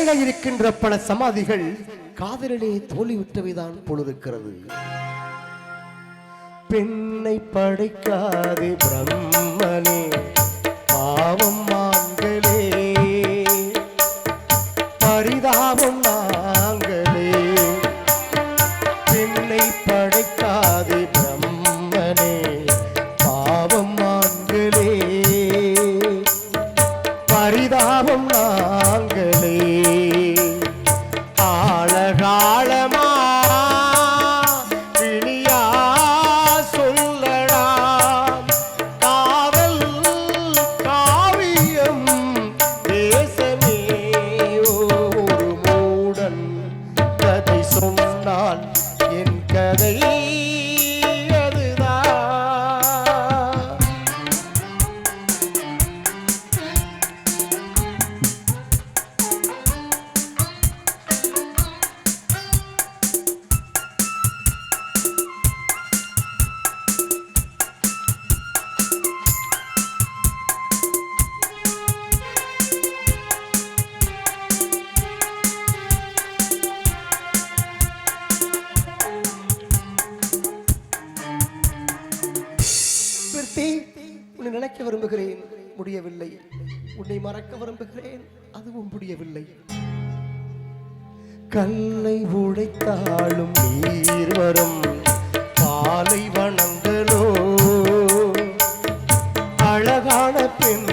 கலையில இருக்கின்ற பல சமாதிகள் காதலிலே தோல்வியுற்றவைதான் போலிருக்கிறது. பெண்ணை படைக்காதே பிரம்மனே பாவம் மறக்க விரும்புகிறேன் அதுவும் முடியவில்லை கல்லை உடைத்தாலும் நீர் வரும் பாலை வனங்களோ அழகான பெண்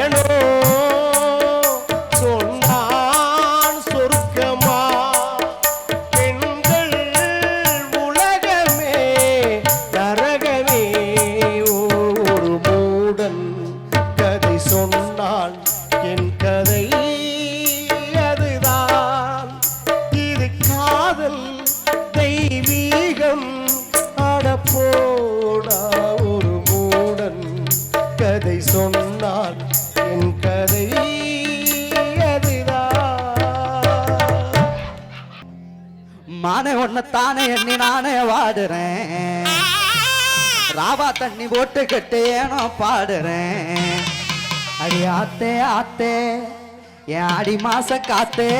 வேணும் நானே வாடுறேன். ராவா தண்ணி போட்டுக்கிட்டு ஏனோ பாடுறேன். அடி ஆத்தே ஆத்தே என் அடி மாச காத்தே.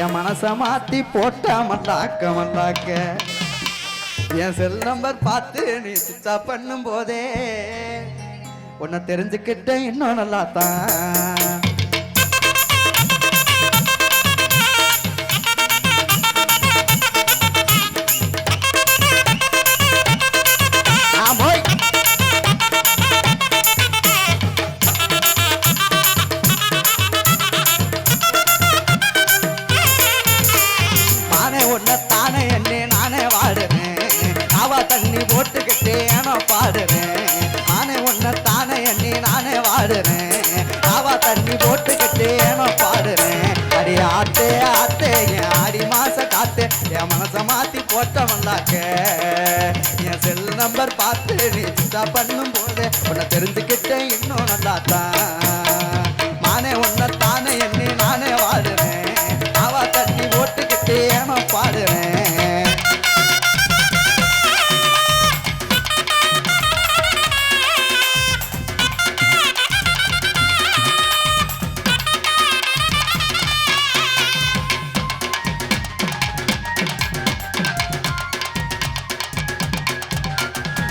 என் மனச மாத்தி போட்ட மண்டாக்க மண்டாக்க என் செல் நம்பர் பார்த்து நீ ஆஃப் பண்ணும் போதே உன்னை தெரிஞ்சுக்கிட்ட இன்னும் நல்லா தான் மாத்தி வந்தாக்க என் செல் நம்பர் பார்த்து நீ பண்ணும் போது உன்னை தெரிஞ்சுக்கிட்டேன் இன்னும் நல்லா தான்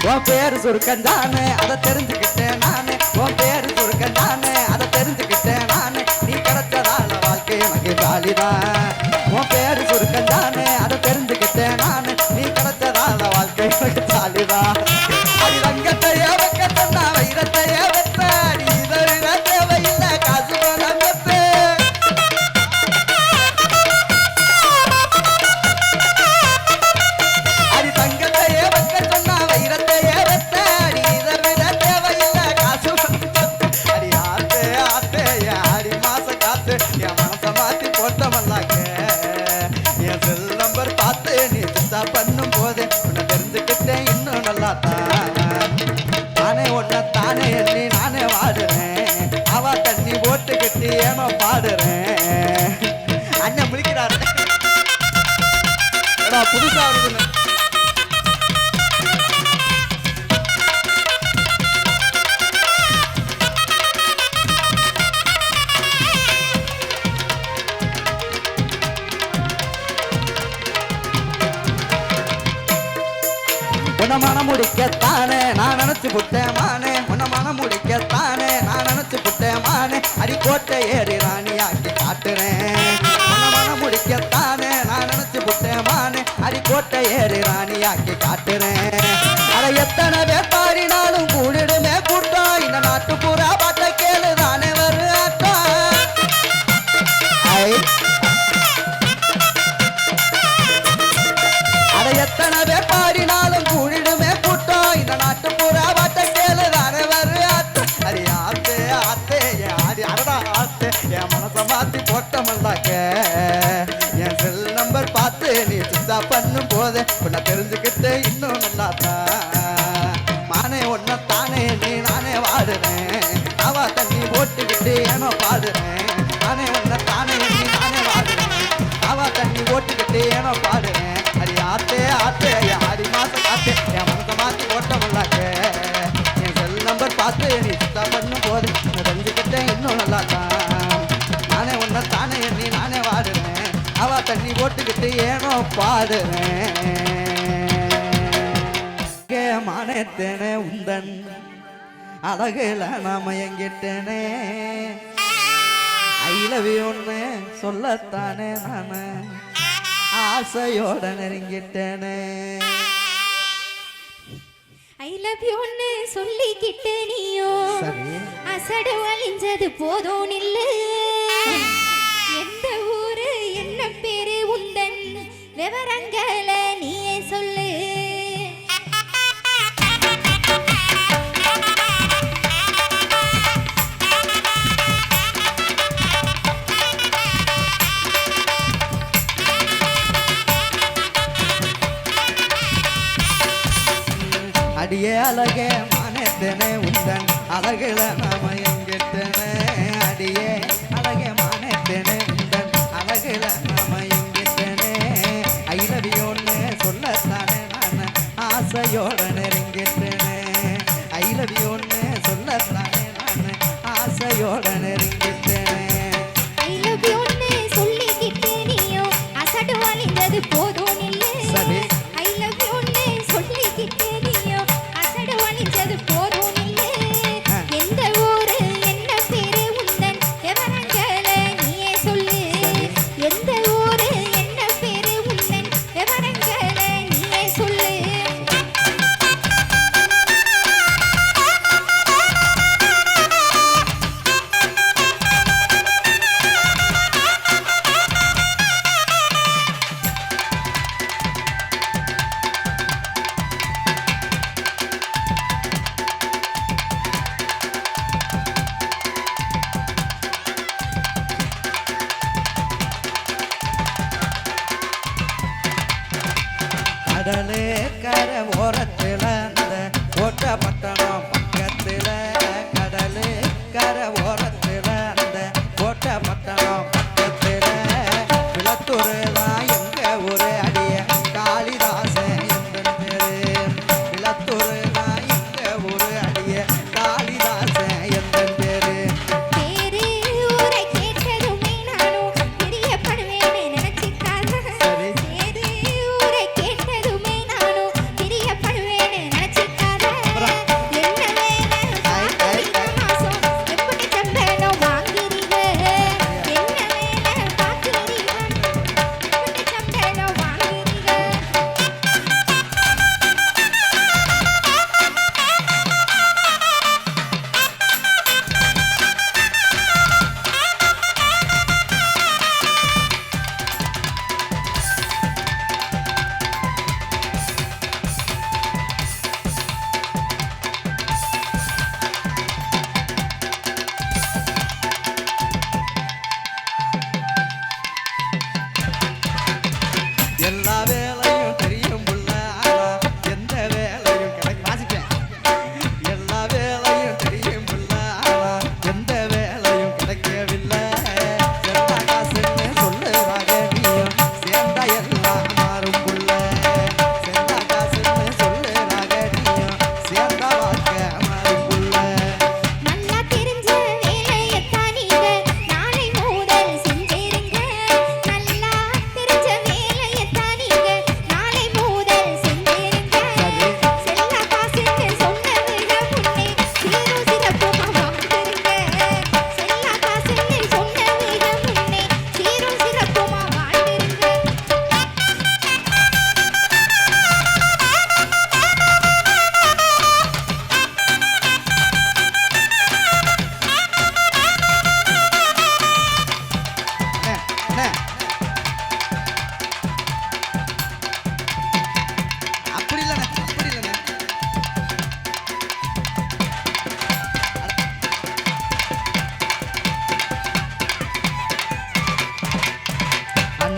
உன் பேரு சொருக்கஞ்சானு அதை தெரிஞ்சுக்கிட்டேன் நானு. சொல்லி ஏமா பாடுறேன் அண்ணன் முடிக்கிறாரு புதுசா இருக்கு உன மனம் முடிக்கத்தானே நான் நினைச்சு புட்டேன் மானே. அட எத்தனை வேப்பாரினாலும் பாடினாலும் கூடிடுமே கூட்டம் இந்த பூரா பாட்டை கேளு தானே வரு அட எத்தனை வேப்பாரி பாடுறேன். மனத்தனே உந்தன் அழகுல நாம எங்கிட்டனே. ஐ லவ் ஒன்று சொல்லத்தானே நானே. ஆசையோட நெருங்கிட்டனே. ஐ லவ் யூன்னு சொல்லிக்கிட்டு நீயோ. அசடு அழிஞ்சது போதும் இல்லை. விவரங்களை நீயே சொல்லு. அடியே அழகே மனத்தனே உந்தன் அழகுல நாம ஆசையோட நிறை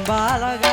ಬಾಲಗ